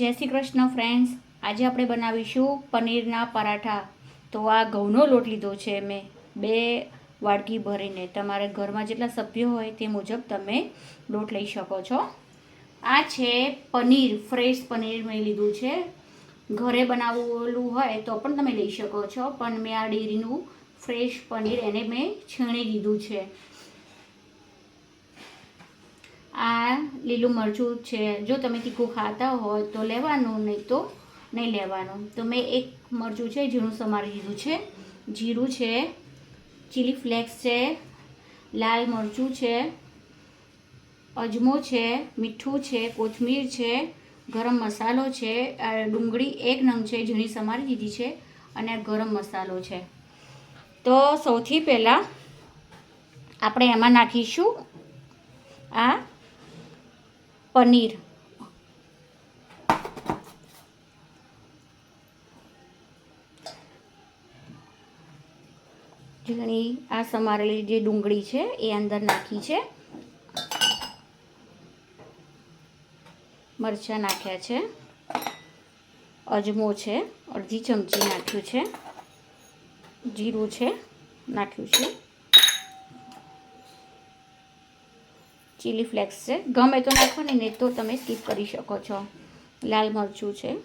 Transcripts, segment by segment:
જય શ્રી કૃષ્ણ ફ્રેન્ડ્સ આજે આપણે બનાવીશું પનીરના પરાઠા. તો આ ઘઉંનો લોટ લીધો છે મેં. બે વાડકી ભરીને. તમારે ઘરમાં જેટલા સભ્યો હોય તે મુજબ તમે લોટ લઈ શકો છો. આ છે પનીર ફ્રેશ પનીર મેં લીધું છે. ઘરે બનાવેલું હોય તો પણ તમે લઈ શકો છો. પણ મેં આ ડેરીનું ફ્રેશ પનીર એને મેં છીણી લીધું છે. આ લીલું મરચું છે. જો તમે તીખું ખાતા હોય તો લેવાનું, નહીં તો નહીં લેવાનું. તો મેં એક મરચું છે, ઝીણું સમારી લીધું છે. જીરું છે, ચીલી ફ્લેક્સ છે, લાલ મરચું છે, અજમો છે, મીઠું છે, કોથમીર છે, ગરમ મસાલો છે ડુંગળી એક નંગ છે, ઝીણી સમારી દીધી છે અને ગરમ મસાલો છે. તો સૌથી પહેલાં આપણે એમાં નાખીશું આ પનીર ઝીણી આ સમારેલી જે ડુંગળી છે એ અંદર નાખી છે મરચાં નાખ્યા છે અજમો છે અડધી ચમચી નાખ્યું છે જીરું છે નાખ્યું છે ચીલી ફ્લેક્સ છે. ગમે તો નાખવાની નહીં તો તમે સ્કીપ કરી શકો છો. લાલ મરચું છે.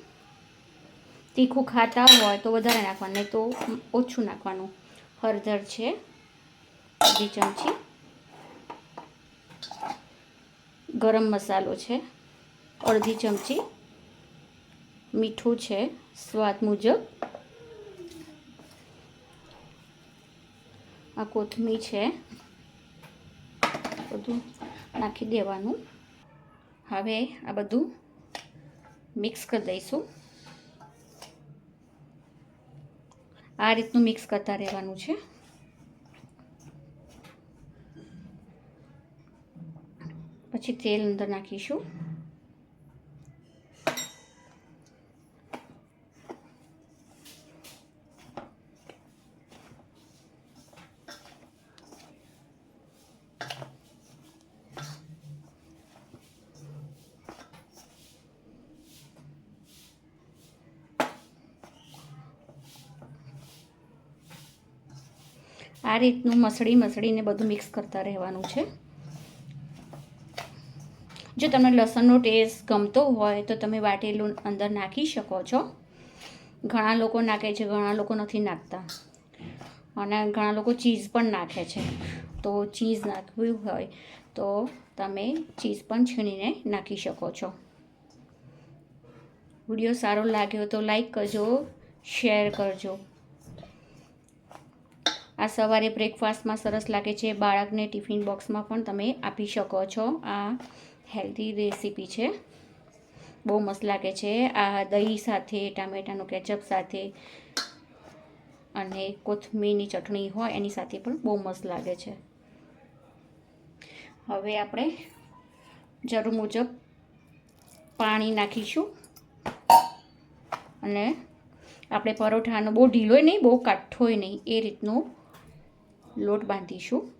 તીખું ખાતા હોય તો વધારે નાખવાનું નહીં તો ઓછું નાખવાનું. હળદર છે. અડધી ચમચી. ગરમ મસાલો છે. અડધી ચમચી. મીઠું છે. સ્વાદ મુજબ. આ કોથમીર છે. બધું નાખી દેવાનું. હવે આ બધું મિક્સ કરી દઈશું. આ રીતનું મિક્સ કરતા રહેવાનું છે. પછી તેલ અંદર નાખીશું. આ રીતનું મસળી મસળીને બધું મિક્સ કરતા રહેવાનું છે. જો તમને લસણનો ટેસ્ટ ગમતો હોય તો તમે વાટેલું અંદર નાખી શકો છો. ઘણા લોકો નાખે છે, ઘણા લોકો નથી નાખતા. અને ઘણા લોકો ચીઝ પણ નાખે છે. તો ચીઝ નાખવી હોય તો તમે ચીઝ પણ છીણીને નાખી શકો છો. વીડિયો સારો લાગ્યો તો લાઈક કરજો, શેર કરજો. આ સવારે બ્રેકફાસ્ટમાં સરસ લાગે છે. બાળકને ટિફિન બોક્સમાં પણ તમે આપી શકો છો. આ હેલ્ધી રેસીપી છે. બહુ મસ્ત લાગે છે. આ દહીં સાથે, ટામેટાનું કેચઅપ સાથે અને કોથમીરની ચટણી હોય એની સાથે પણ બહુ મસ્ત લાગે છે. હવે આપણે જરૂર મુજબ પાણી નાખીશું. અને આપણે પરોઠાનો બહુ ઢીલોય નહીં, બહુ કાઠોય નહીં, એ રીતનું લોટ બાંધીશું.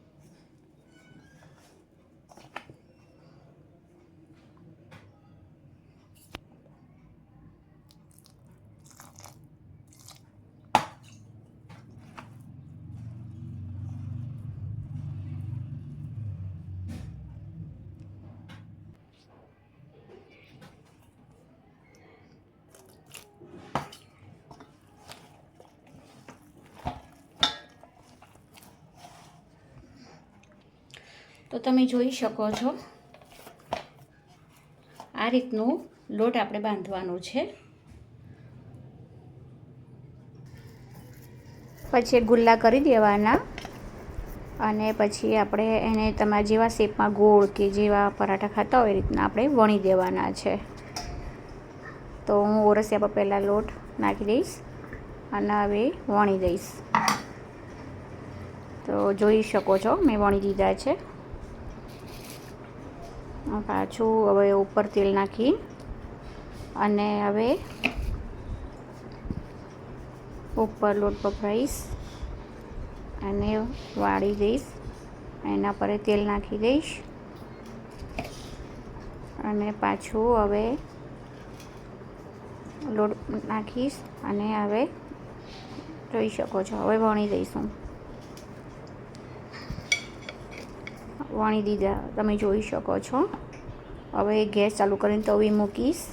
તો તમે જોઈ શકો છો. આ રીતનું લોટ આપણે બાંધવાનો છે. પછી ગુલ્લા કરી દેવાના અને પછી આપણે એને તમારા જેવા શેપમાં ગોળ કે જેવા પરાઠા ખાતા હોય એ રીતના આપણે વણી દેવાના છે. તો હું ઓરસ્યા પર પહેલાં લોટ નાખી દઈશ અને હવે વણી દઈશ. તો જોઈ શકો છો, મેં વણી દીધા છે. પાછું હવે ઉપર તેલ નાખી અને હવે ઉપર લોટ પકડાઈશ અને વાળી દઈશ. એના પર તેલ નાખી દઈશ. અને પાછું હવે લોટ નાખીશ અને હવે જોઈ શકો છો. હવે વણી દઈશું. વણી દીધા. તમે જોઈ શકો છો. હવે ગેસ ચાલુ કરીને તવી મૂકીશ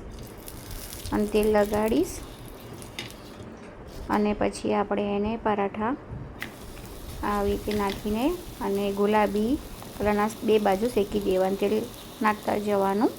અને તેલ લગાડીશ. અને પછી આપણે એને પરાઠા આવી રીતે નાખીને અને ગુલાબી કલરના બે બાજુ શેકી દેવાનું. તેલ નાખતા જવાનું.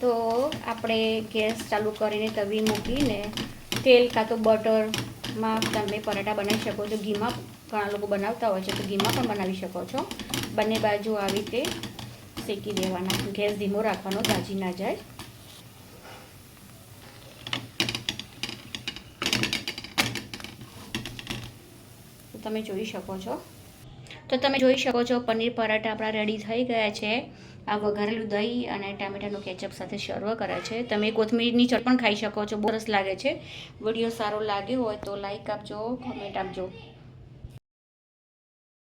તો આપણે ગેસ ચાલુ કરીને તવી મૂકીને તેલ કાં તો બટરમાં તમે પરાઠા બનાવી શકો છો. ઘીમાં ઘણા લોકો બનાવતા હોય છે, તો ઘીમાં પણ બનાવી શકો છો. બંને બાજુ આવી રીતે શેકી દેવાના. ગેસ ધીમો રાખવાનો ભાજી ના જાય. તમે જોઈ શકો છો. તો તમે જોઈ શકો છો, પનીર પરાઠા આપણા રેડી થઈ ગયા છે. આ વઘારેલું દહીં અને ટામેટાનું કેચઅપ સાથે સર્વ કરે છે. તમે કોથમીરની ચટ પણ ખાઈ શકો છો, બહુ સરસ લાગે છે. વીડિયો સારો લાગ્યો હોય તો લાઈક આપજો કોમેન્ટ આપજો.